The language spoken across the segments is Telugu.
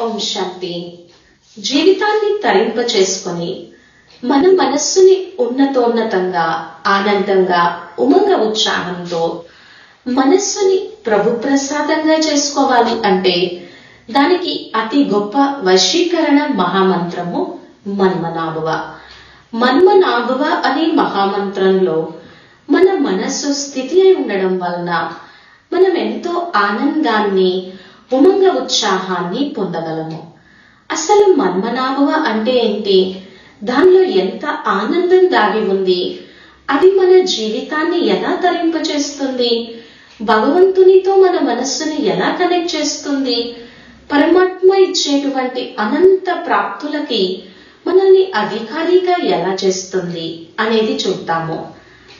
ఓం శాంతి జీవితాన్ని తరింప చేసుకొని మన మనస్సుని ఉన్నతోన్నతంగా ఆనందంగా ఉమంగ ఉత్సాహంతో మనస్సుని ప్రభు ప్రసాదంగా చేసుకోవాలి అంటే దానికి అతి గొప్ప వశీకరణ మహామంత్రము మన్మనాభువ. మన్మనాభువ అనే మహామంత్రంలో మన మనస్సు స్థితి అయి ఉండడం వలన మనం ఎంతో ఆనందాన్ని ఉమంగ ఉత్సాహాన్ని పొందగలము. అసలు మన్మనాభవ అంటే ఏంటి? దానిలో ఎంత ఆనందం దాగి ఉంది? అది మన జీవితాన్ని ఎలా తరింపచేస్తుంది భగవంతునితో మన మనస్సుని ఎలా కనెక్ట్ చేస్తుంది? పరమాత్మ ఇచ్చేటువంటి అనంత ప్రాప్తులకి మనల్ని అధికారిగా ఎలా చేస్తుంది అనేది చూద్దాము.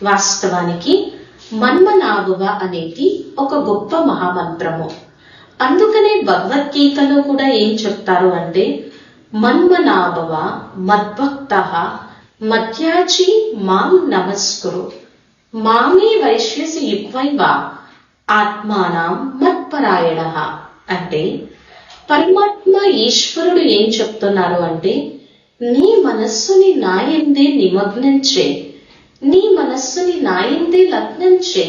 వాస్తవానికి మన్మనాభువ అనేది ఒక గొప్ప మహామంత్రము. అందుకనే భగవద్గీతలో కూడా ఏం చెప్తారు అంటే మన్మనాభవ మద్భక్త మధ్యాచి మాం నమస్కరు. మామే వైశ్యసి యుక్వైవ ఆత్మానం మత్పరాయణ. అంటే పరమాత్మ ఈశ్వరుడు ఏం చెప్తున్నారు అంటే నీ మనస్సుని నాయందే నిమగ్నం చే నీ మనస్సుని నాయందే లగ్నం చే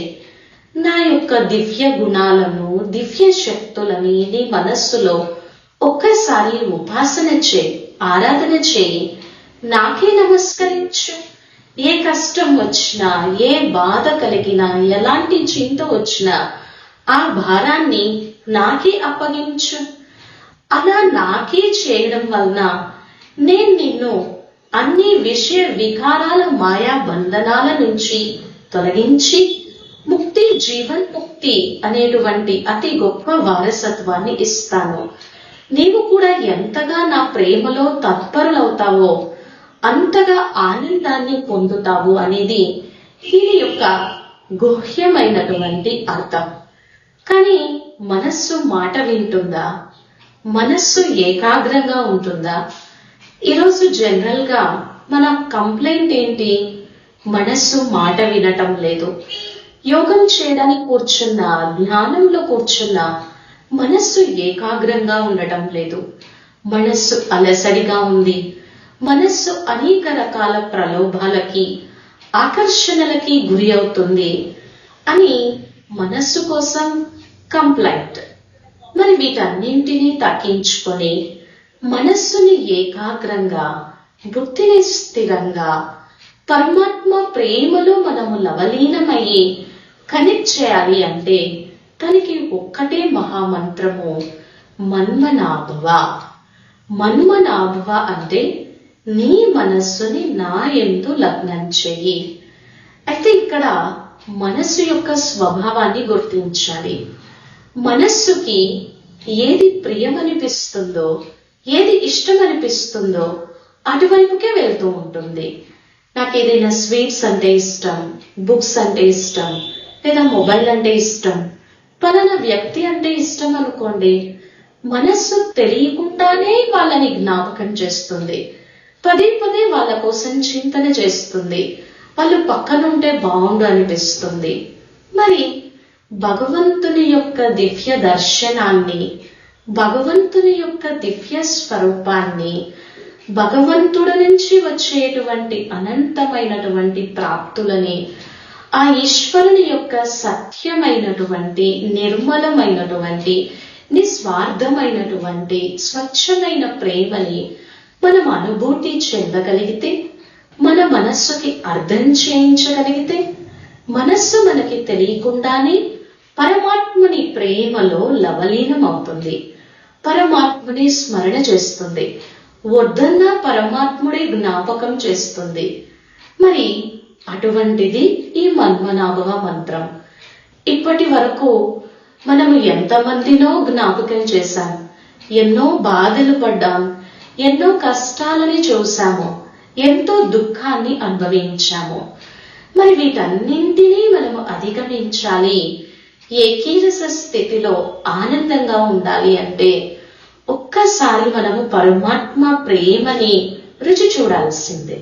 నా యొక్క దివ్య గుణాలను దివ్య శక్తులని నీ మనస్సులో ఒక్కసారి ఉపాసన చేయి ఆరాధన చేయి. నాకే నమస్కరించు. ఏ కష్టం వచ్చినా ఏ బాధ కలిగినా ఎలాంటి చింత వచ్చినా ఆ భారాన్ని నాకే అప్పగించు. అలా నాకే చేయడం వలన నేను నిన్ను అన్ని విషయ వికారాల మాయా బంధనాల నుంచి తొలగించి ముక్తి జీవన్ ముక్తి అనేటువంటి అతి గొప్ప వారసత్వాన్ని ఇస్తాను. నీవు కూడా ఎంతగా నా ప్రేమలో తత్పరులవుతావో అంతగా ఆనందాన్ని పొందుతావు అనేది దీని యొక్క గుహ్యమైనటువంటి అర్థం. కానీ మనస్సు మాట వింటుందా? మనస్సు ఏకాగ్రంగా ఉంటుందా? ఈరోజు జనరల్గా మన కంప్లైంట్ ఏంటి? మనస్సు మాట వినటం లేదు. యోగం చేయడానికి కూర్చున్నా ధ్యానంలో కూర్చున్నా మనస్సు ఏకాగ్రంగా ఉండటం లేదు. మనస్సు అలసడిగా ఉంది. మనస్సు అనేక రకాల ప్రలోభాలకి ఆకర్షణలకి గురి అవుతుంది అని మనస్సు కోసం కంప్లైంట్. మరి వీటన్నింటినీ తగ్గించుకొని మనస్సుని ఏకాగ్రంగా బుద్ధిని స్థిరంగా పరమాత్మ ప్రేమలో మనము లవలీనమయ్యి కనెక్ట్ చేయాలి అంటే తనకి ఒక్కటే మహామంత్రము మన్మనాభవ. మన్మనాభవ అంటే నీ మనస్సుని నా ఎందు లగ్నం చెయ్యి. అయితే ఇక్కడ మనస్సు యొక్క స్వభావాన్ని గుర్తించాలి. మనస్సుకి ఏది ప్రియమనిపిస్తుందో ఏది ఇష్టం అనిపిస్తుందో అటువైపుకే వెళ్తూ ఉంటుంది. నాకు ఏదైనా స్వీట్స్ అంటే ఇష్టం బుక్స్ అంటే ఇష్టం లేదా మొబైల్ అంటే ఇష్టం. పలానా వ్యక్తి అంటే ఇష్టం అనుకోండి. మనస్సు తెలియకుండానే వాళ్ళని జ్ఞాపకం చేస్తుంది. పదే పదే వాళ్ళ కోసం చింతన చేస్తుంది. వాళ్ళు పక్కనుంటే బాగుండు అనిపిస్తుంది. మరి భగవంతుని యొక్క దివ్య దర్శనాన్ని భగవంతుని యొక్క దివ్య స్వరూపాన్ని భగవంతుడి నుంచి వచ్చేటువంటి అనంతమైనటువంటి ప్రాప్తులని ఆ ఈశ్వరుని యొక్క సత్యమైనటువంటి నిర్మలమైనటువంటి నిస్వార్థమైనటువంటి స్వచ్ఛమైన ప్రేమని మనం అనుభూతి చెందగలిగితే మన మనస్సుకి అర్థం చేయించగలిగితే మనస్సు మనకి తెలియకుండానే పరమాత్ముని ప్రేమలో లవలీనం అవుతుంది పరమాత్ముని స్మరణ చేస్తుంది. వద్దన్నా పరమాత్ముడే జ్ఞాపకం చేస్తుంది. మరి అటువంటిది ఈ మన్మనాభవ మంత్రం. ఇప్పటి వరకు మనము ఎంతమందినో జ్ఞాపకం చేశాం. ఎన్నో బాధలు పడ్డాం. ఎన్నో కష్టాలని చూశాము. ఎంతో దుఃఖాన్ని అనుభవించాము. మరి వీటన్నింటినీ మనము అధిగమించాలి. ఏకీరస స్థితిలో ఆనందంగా ఉండాలి అంటే ఒక్కసారి మనము పరమాత్మ ప్రేమని రుచి చూడాల్సిందే.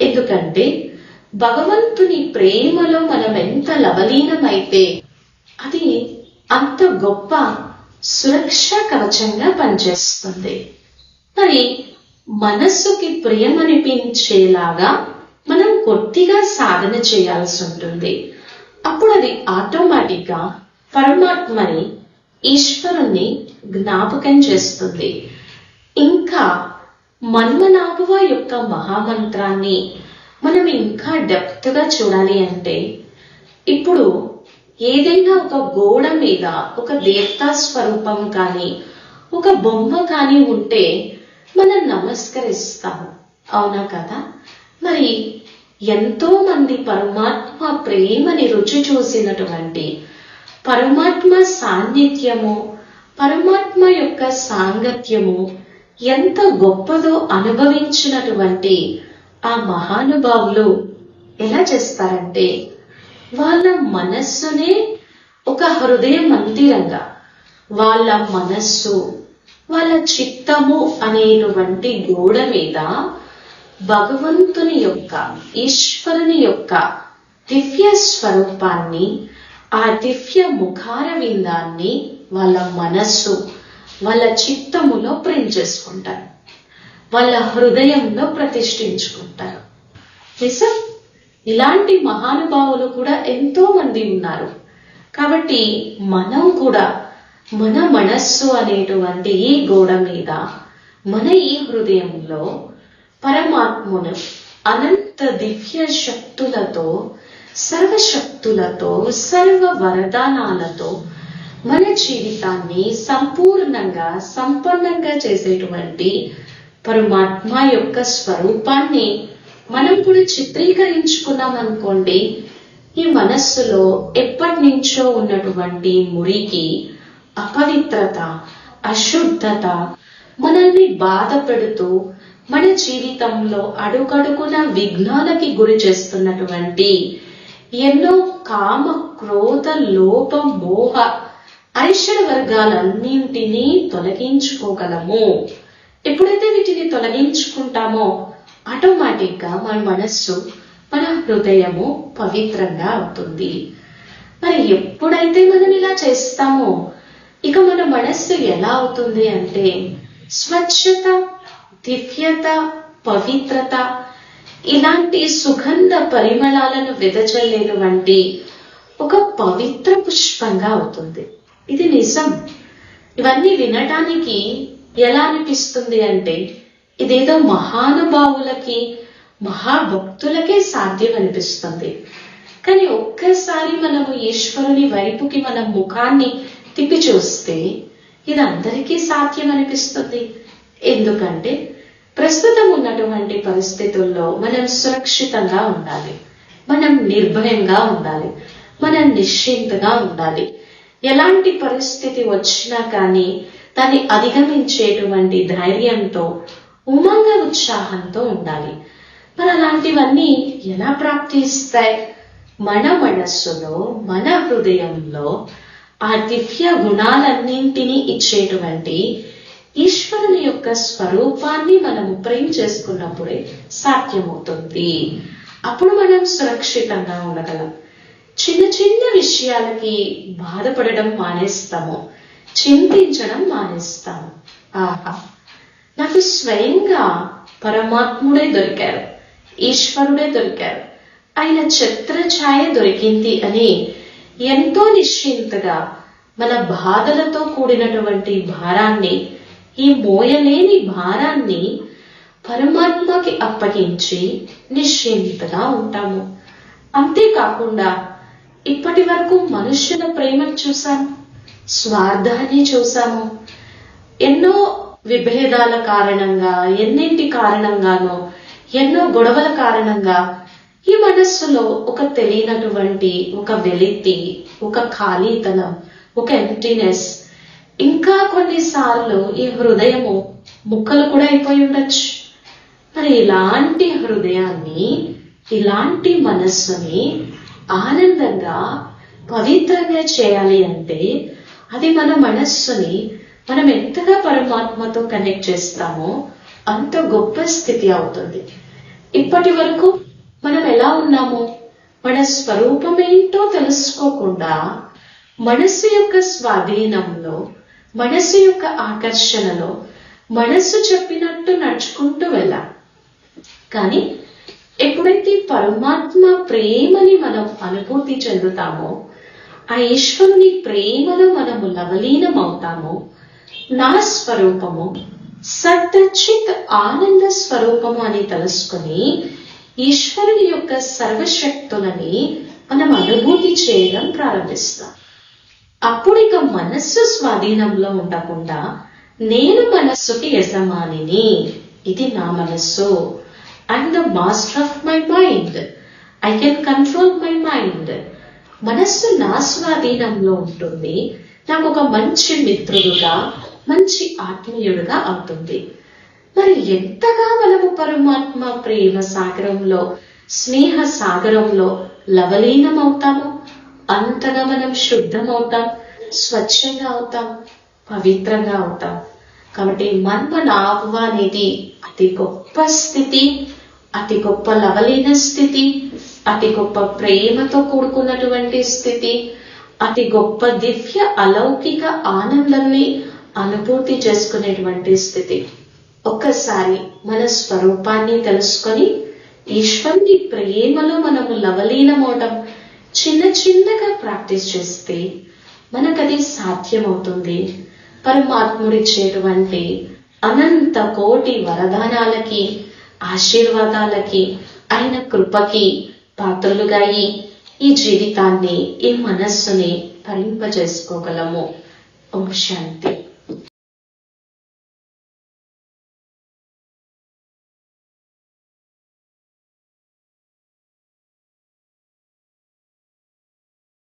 ఎందుకంటే భగవంతుని ప్రేమలో మనం ఎంత లవలీనమైతే అది అంత గొప్ప సురక్ష కవచంగా పనిచేస్తుంది. మరి మనస్సుకి ప్రియమనిపించేలాగా మనం కొద్దిగా సాధన చేయాల్సి ఉంటుంది. అప్పుడు అది ఆటోమేటిక్గా పరమాత్మని ఈశ్వరుణ్ణి జ్ఞాపకం చేస్తుంది. ఇంకా మన్మనాభువ యొక్క మహామంత్రాన్ని మనం ఇంకా డెప్త్గా చూడాలి అంటే ఇప్పుడు ఏదైనా ఒక గోడ మీద ఒక దేవతా స్వరూపం కానీ ఒక బొమ్మ కానీ ఉంటే మనం నమస్కరిస్తాము. అవునా కదా? మరి ఎంతో మంది పరమాత్మ ప్రేమని రుచి చూసినటువంటి పరమాత్మ సాన్నిధ్యము పరమాత్మ యొక్క సాంగత్యము ఎంత గొప్పదో అనుభవించినటువంటి ఆ మహానుభావులు ఎలా చేస్తారంటే వాళ్ళ మనస్సునే ఒక హృదయ మందిరంగా వాళ్ళ మనస్సు వాళ్ళ చిత్తము అనేటువంటి గోడ మీద భగవంతుని యొక్క ఈశ్వరుని యొక్క దివ్య స్వరూపాన్ని ఆ దివ్య ముఖార విందాన్ని వాళ్ళ మనస్సు వాళ్ళ చిత్తములో ప్రింట్ చేసుకుంటారు. వాళ్ళ హృదయంలో ప్రతిష్ఠించుకుంటారు. నిజం ఇలాంటి మహానుభావులు కూడా ఎంతో మంది ఉన్నారు. కాబట్టి మనం కూడా మన మనస్సు అనేటువంటి ఈ గోడ మీద మన ఈ హృదయంలో పరమాత్మను అనంత దివ్య శక్తులతో సర్వశక్తులతో సర్వ వరదానాలతో మన జీవితాన్ని సంపూర్ణంగా సంపన్నంగా చేసేటువంటి పరమాత్మ యొక్క స్వరూపాన్ని మనం కూడా చిత్రీకరించుకున్నాం అనుకోండి ఈ మనస్సులో ఎప్పటి నుంచో ఉన్నటువంటి మురికి అపవిత్రత అశుద్ధత మనల్ని బాధ పెడుతూ మన జీవితంలో అడుగడుగున విఘ్నాలకి గురి చేస్తున్నటువంటి ఎన్నో కామ క్రోధ లోప మోహ ఐశ్వర్య వర్గాలన్నింటినీ తొలగించుకోగలము. ఎప్పుడైతే వీటిని తొలగించుకుంటామో ఆటోమేటిక్గా మన మనస్సు మన హృదయము పవిత్రంగా అవుతుంది. మరి ఎప్పుడైతే మనం ఇలా చేస్తామో ఇక మన మనస్సు ఎలా అవుతుంది అంటే స్వచ్ఛత దివ్యత పవిత్రత ఇలాంటి సుగంధ పరిమళాలను వెదజల్లేటువంటి ఒక పవిత్ర పుష్పంగా అవుతుంది. ఇది నిజం. ఇవన్నీ వినటానికి ఎలా అనిపిస్తుంది అంటే ఇదేదో మహానుభావులకి మహాభక్తులకే సాధ్యం అనిపిస్తుంది. కానీ ఒక్కసారి మనము ఈశ్వరుని వైపుకి మన ముఖాన్ని తిప్పి చూస్తే ఇది అందరికీ సాధ్యం అనిపిస్తుంది. ఎందుకంటే ప్రస్తుతం ఉన్నటువంటి పరిస్థితుల్లో మనం సురక్షితంగా ఉండాలి. మనం నిర్భయంగా ఉండాలి. మనం నిశ్చింతగా ఉండాలి. ఎలాంటి పరిస్థితి వచ్చినా కానీ దాన్ని అధిగమించేటువంటి ధైర్యంతో ఉమంగ ఉత్సాహంతో ఉండాలి. మరి అలాంటివన్నీ ఎలా ప్రాప్తిస్తాయి? మన మనస్సులో మన హృదయంలో ఆ దివ్య గుణాలన్నింటినీ ఇచ్చేటువంటి ఈశ్వరుని యొక్క స్వరూపాన్ని మనము ప్రేమ చేసుకున్నప్పుడే సాధ్యమవుతుంది. అప్పుడు మనం సురక్షితంగా ఉండగలం. చిన్న చిన్న విషయాలకి బాధపడడం మానేస్తాము. చింతించడం మానేస్తాను. ఆహా. నాకు స్వయంగా పరమాత్ముడే దొరికారు. ఈశ్వరుడే దొరికారు. ఆయన ఛత్రఛాయ దొరికింది అని ఎంతో నిశ్చింతగా మన బాధలతో కూడినటువంటి భారాన్ని ఈ మోయలేని భారాన్ని పరమాత్మకి అప్పగించి నిశ్చింతగా ఉంటాము. అంతేకాకుండా ఇప్పటి వరకు మనుష్యుల ప్రేమను చూశాను. స్వార్థాన్ని చూసాము ఎన్నో విభేదాల కారణంగా ఎన్నింటి కారణంగానో ఎన్నో గొడవల కారణంగా ఈ మనస్సులో ఒక తెలియనటువంటి ఒక వెలితి ఒక ఖాళీతనం ఒక ఎంటీనెస్ ఇంకా కొన్నిసార్లు ఈ హృదయము ముక్కలు కూడా అయిపోయి ఉండొచ్చు. మరి ఇలాంటి హృదయాన్ని ఇలాంటి మనస్సుని ఆనందంగా పవిత్రంగా చేయాలి అంటే అది మన మనస్సుని మనం ఎంతగా పరమాత్మతో కనెక్ట్ చేస్తామో అంత గొప్ప స్థితి అవుతుంది. ఇప్పటి వరకు మనం ఎలా ఉన్నాము మన స్వరూపం ఏంటో తెలుసుకోకుండా మనస్సు యొక్క స్వాధీనంలో మనసు యొక్క ఆకర్షణలో మనస్సు చెప్పినట్టు నడుచుకుంటూ వెళ్ళాం. కానీ ఎప్పుడైతే పరమాత్మ ప్రేమని మనం అనుభూతి చెందుతామో ఆ ఈశ్వరుని ప్రేమలో మనము లవలీనం అవుతామో నా స్వరూపము సత్తచిత్ ఆనంద స్వరూపము అని తెలుసుకొని ఈశ్వరుని యొక్క సర్వశక్తులని మనం అనుభూతి చేయడం ప్రారంభిస్తాం. అప్పుడు ఇక మనస్సు స్వాధీనంలో ఉండకుండా నేను మనస్సుకి యజమానిని. ఇది నా మనస్సు. I'm the master of my mind I can control my mind మనస్సు నా స్వాధీనంలో ఉంటుంది. నాకు ఒక మంచి మిత్రుడుగా మంచి ఆత్మీయుడుగా అవుతుంది. మరి ఎంతగా మనము పరమాత్మ ప్రేమ సాగరంలో స్నేహ సాగరంలో లవలీనం అవుతామో అంతగా మనం శుద్ధమవుతాం స్వచ్ఛంగా అవుతాం పవిత్రంగా అవుతాం. కాబట్టి మన్మనాభవ అనేది అతి గొప్ప స్థితి. అతి గొప్ప లవలీన స్థితి అతి గొప్ప ప్రేమతో కూడుకున్నటువంటి స్థితి అతి గొప్ప దివ్య అలౌకిక ఆనందాన్ని అనుభూతి చేసుకునేటువంటి స్థితి. ఒక్కసారి మన స్వరూపాన్ని తెలుసుకొని ఈశ్వరుని ప్రేమలో మనము లవలీనమవడం చిన్న చిన్నగా ప్రాక్టీస్ చేస్తే మనకది సాధ్యమవుతుంది. పరమాత్ముడిచ్చేటువంటి అనంత కోటి వరదానాలకి ఆశీర్వాదాలకి ఆయన కృపకి పాత్రలుగాయి. ఈ జీవితాన్ని ఈ మనస్సుని పరింపజేసుకోగలము ఓం శాంతి.